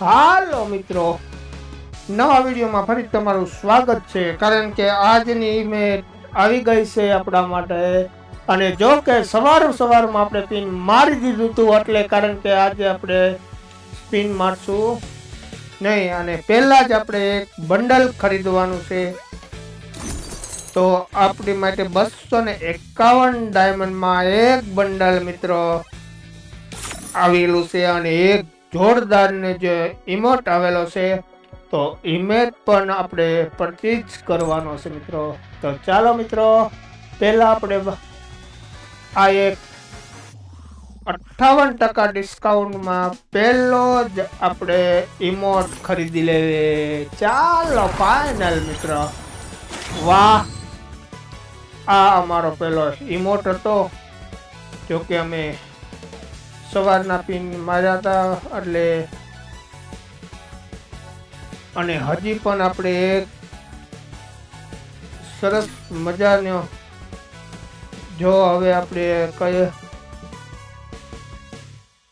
હાલો મિત્રો. નવા વિડીયોમાં ફરી તમારું સ્વાગત છે. કારણ કે આજની ઇમેજ આવી ગઈ છે આપણા માટે. અને જો કે સવાર સવારમાં આપણે પિન મારી દીધું હતું, એટલે કારણ કે આજે આપણે પિન મારશું નહીં. અને પહેલાં જ આપણે એક બંડલ ખરીદવાનું છે. તો આપણી માટે બસો ને એકાવન ડાયમંડમાં એક બંડલ મિત્રો આવેલું છે અને એક જોરદાર ને જે ઇમોટ આવેલો છે, તો ઇમેજ પણ આપણે પરચેજ કરવાનો છે મિત્રો. તો ચાલો મિત્રો, પહેલા આપણે આ એક અઠ્ઠાવન ટકા ડિસ્કાઉન્ટમાં પહેલો જ આપણે ઇમોટ ખરીદી લેવે. ચાલો ફાઇનલ મિત્રો. વાહ! આ અમારો પહેલો ઇમોટ હતો. જો કે અમે સવારના પિન માર્યા હતા, એટલે અને હજી પણ આપણે એક સરસ મજાનો જો હવે આપણે કઈ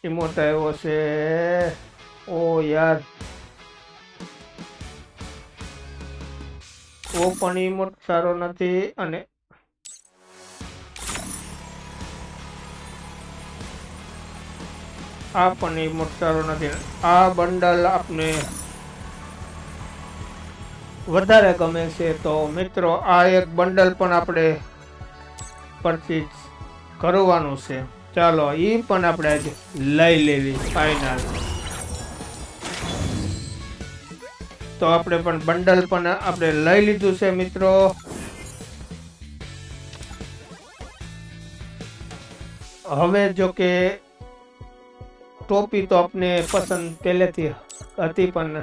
ઇમોટ આવ્યો છે, ઓ યાર. ઓ પણ ઇમોટ સારો નથી અને આ પણ નથી આ બંડલ આપને વધારે ગમે છે તો મિત્રો, આ એક બંડલ પણ આપણે પરચેજ કરવાનું છે. ચાલો, એ પણ આપણે લઈ લેવી ફાઇનલ તો આપણે પણ બંડલ પણ આપણે લઈ લીધું છે મિત્રો. હવે જો કે ટોપી તો આપને પસંદ પહેલેથી હતી પણ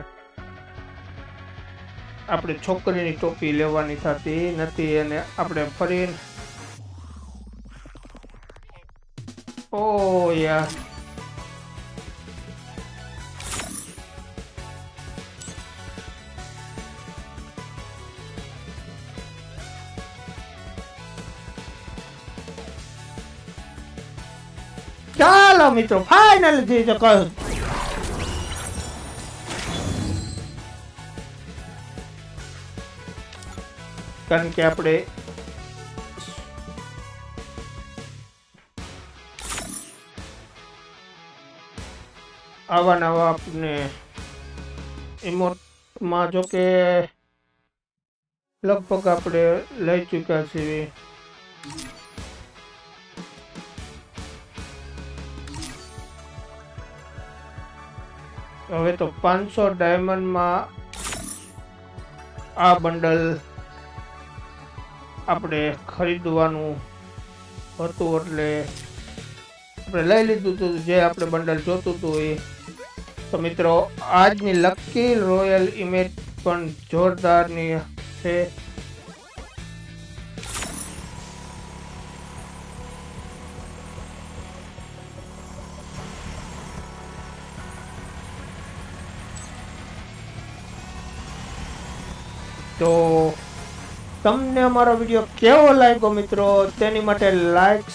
આપણે છોકરીની ટોપી લેવાની થતી નથી અને આપણે ફરી ઓ યાર. ચાલો મિત્રો ફાઇનલ થઈ જો કહ્યું. કારણ કે આપણે આવા નવા આપણે ઇમોટમાં જો કે લગભગ આપણે લઈ ચૂક્યા છીએ. હવે તો પાંચસો ડાયમંડમાં આ બંડલ આપણે ખરીદવાનું હતું એટલે આપણે લઈ લીધું હતું. જે આપણે બંડલ જોતું હતું એ. તો મિત્રો, આજની લકી રોયલ ઇમેજ પણ જોરદારની છે. તો તમને અમારો વીડિયો કેવો લાગ્યો મિત્રો? તેની માટે લાઈક્સ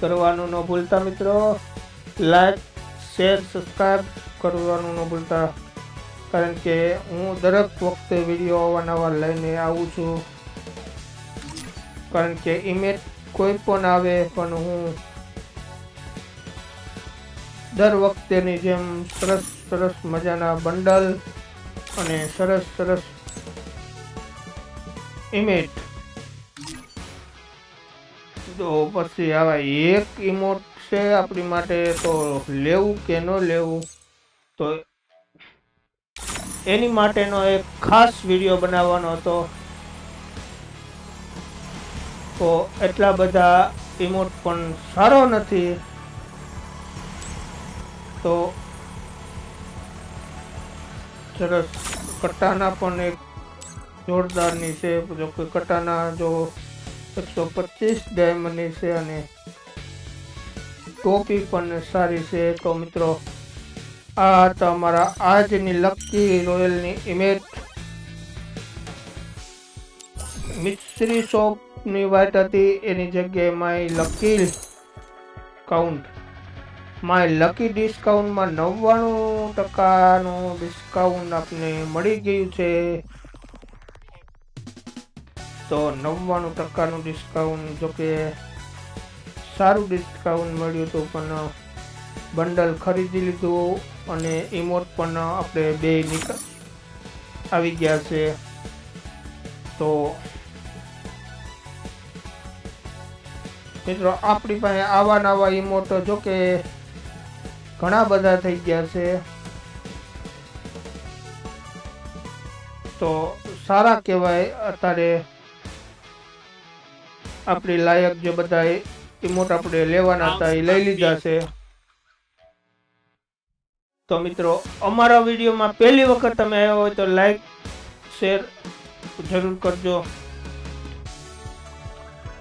કરવાનું ન ભૂલતા મિત્રો. લાઈક શેર સબસ્ક્રાઈબ કરવાનું ન ભૂલતા. કારણ કે હું દરેક વખતે વીડિયો અવારનવાર લઈને આવું છું. કારણ કે ઇમેજ કોઈ પણ આવે પણ હું દર વખતેની જેમ સરસ સરસ મજાના બંડલ અને સરસ સરસ ઇમેજ તો પછી આવા એક ઇમોટ છે આપણી માટે તો લેવું કે ન લેવું, તો એની માટેનો એક ખાસ વીડિયો બનાવવાનો હતો. તો એટલા બધા ઇમોટ પણ સારો નથી. તો સરસ કટ્ટાના પણ એક જોરદારની છે, જો કે કટાના જો એકસો પચીસ ડાયમંડની છે અને ટોપી પણ સારી છે. તો મિત્રો, આ હતા અમારા આજની લકી રોયલની ઇમેજ મિસ્ત્રી શોપની વાત હતી, એની જગ્યાએ my lucky count my lucky ડિસ્કાઉન્ટમાં નવ્વાણું ટકાનું ડિસ્કાઉન્ટ આપને મળી ગયું છે. તો નવ્વાણું ટકાનું ડિસ્કાઉન્ટ જો કે સારું ડિસ્કાઉન્ટ મળ્યું હતું પણ બંડલ ખરીદી લીધું અને ઇમોટ પણ આપણે બે નીકળ આવી ગયા છે. તો મિત્રો આપણી પાસે આવા નવા ઇમોટ જો કે ઘણા બધા થઈ ગયા છે. તો સારા કહેવાય અત્યારે આપણી લાયક જે બધા ઇમોટ આપણે લેવાના હતા, એ લઈ લીધા છે. તો મિત્રો, અમારા વિડીયોમાં પહેલી વખત તમે આવ્યા હોય તો લાઈક શેર જરૂર કરજો.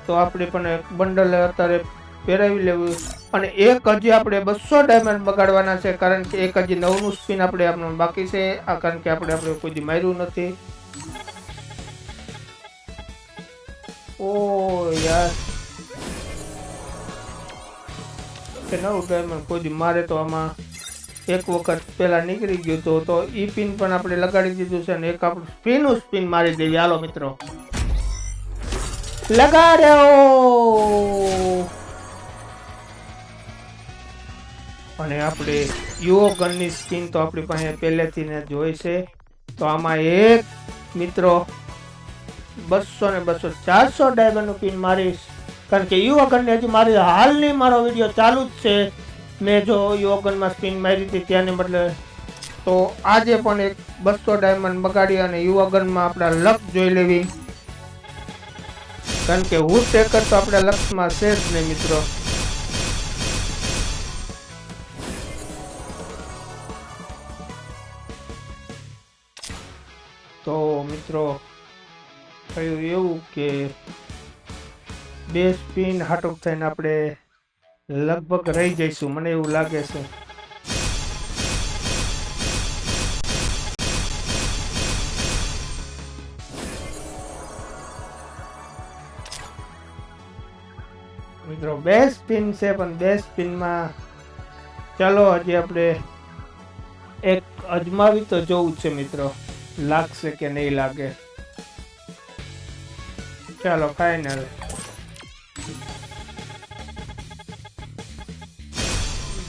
તો આપણે પણ એક બંડલ અત્યારે પહેરાવી લેવું. અને એક હજી આપણે બસો ડાયમંડ બગાડવાના છે, કારણ કે એક હજી નવનું સ્પિન આપણે આપણું બાકી છે, આ કારણ કે આપણે આપણે કોઈ માર્યું નથી. ઓ યાર કે નવું ડાયમંડ કોઈ મારે તો આમાં એક વખત પેલા નીકળી ગયું તો તો એ પિન પણ આપણે લગાડી દીધું છે અને એક આપણું સ્પિનનું સ્પિન મારી દઈએ હાલો મિત્રો. લગાડ્યો! અને આપણે યુઓ ગનની સ્કીન તો આપણી પાસે પહેલેથી ને જોઈ છે. તો આમાં એક મિત્રો બસો ને બસો, ચારસો ડાયમંડનું પિન મારીશ. કારણ કે ગનની હજી મારી હાલની મારો વીડિયો ચાલુ જ છે. મેં જો યુવાગનમાં સ્પિન મારી હતી ત્યાંને બદલે. તો આજે પણ એક બસો ડાયમંડ બગાડી અને યુવાગનમાં આપણા લક જોઈ લેવી. કારણ કે હું ટેકર તો આપણા લક્ષમાં છે જ નહીં મિત્રો. તો મિત્રો થયું એવું કે બે સ્પિન હાટોક થઈને આપણે લગભગ રહી જઈશું. મને એવું લાગે છે. મિત્રો, બે સ્પિન છે, પણ બે સ્પિનમાં ચાલો, હજી આપણે એક અજમાવી તો જોવું છે, મિત્રો. લાગશે કે નહીં લાગે? ચાલો ફાઈનલ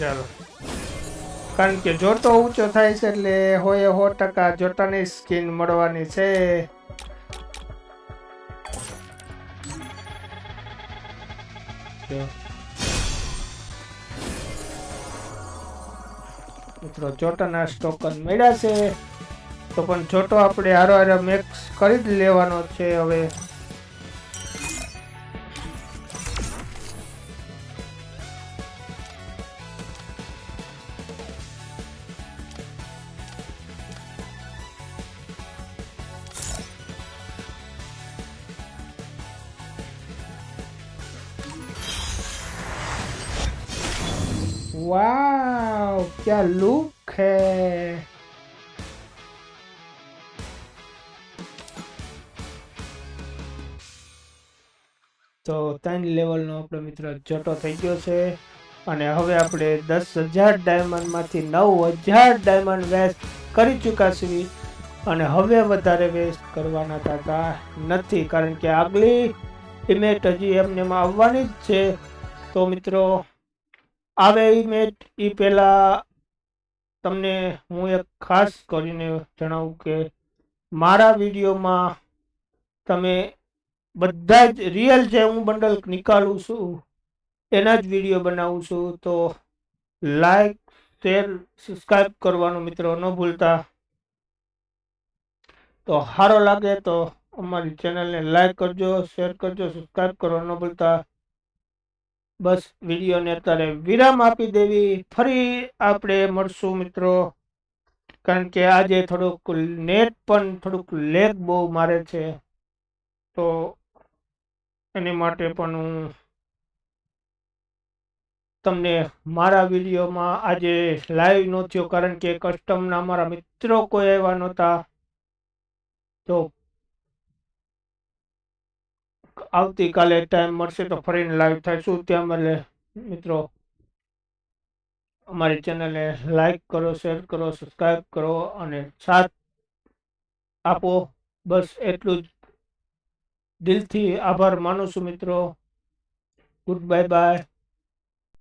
ચાલો કારણ કે જોટો ઊંચો થાય છે એટલે હોય સો ટકા જોટાની સ્કીન મળવાની છે. મિત્રો જોટાના સ્ટોકન મળ્યા છે તો પણ જોટો આપણે હારો હારો મેક્સ કરી જ લેવાનો છે હવે वाह क्या लुक है તો ત્રણ લેવલનો આપણો મિત્ર જટો થઈ ગયો છે અને હવે આપણે દસ હજાર ડાયમંડમાંથી નવ હજાર ડાયમંડ વેસ્ટ કરી ચૂક્યા છીએ અને હવે વધારે વેસ્ટ કરવાના થતા નથી કારણ કે આગલી ઇમેજ હજી એમને એમાં આવવાની જ છે તો મિત્રો આવે ઇમેજ એ પહેલાં તમને હું એક ખાસ કરીને જણાવું કે મારા વિડીયોમાં તમે બધા જ રિયલ જે હું બંડલ નીકાળું છું, એના જ વીડિયો બનાવું છું, તો લાઈક શેર સબસ્ક્રાઈબ કરવાનું મિત્રો ન ભૂલતા. તો સારો લાગે તો અમારી ચેનલને લાઈક કરજો શેર કરજો સબસ્ક્રાઈબ કરવા ન ભૂલતા. બસ વિડીયોને અત્યારે વિરામ આપી દેવી. ફરી આપણે મળશું મિત્રો. કારણ કે આજે થોડુંક નેટ પણ થોડુંક લેગ બહુ મારે છે. તો એની માટે પણ હું તમને મારા વિડીયોમાં આજે લાઈવ નહોતો કારણ કે કસ્ટમના અમારા મિત્રો કોઈ એવા નહોતા. તો આવતીકાલે ટાઈમ મળશે તો ફરીને લાઈવ થઈશું. ત્યાં મળે મિત્રો. અમારી ચેનલને લાઈક કરો શેર કરો સબસ્ક્રાઈબ કરો અને સાથ આપો. બસ એટલું જ. દિલથી આભાર માનું છું મિત્રો. Good bye bye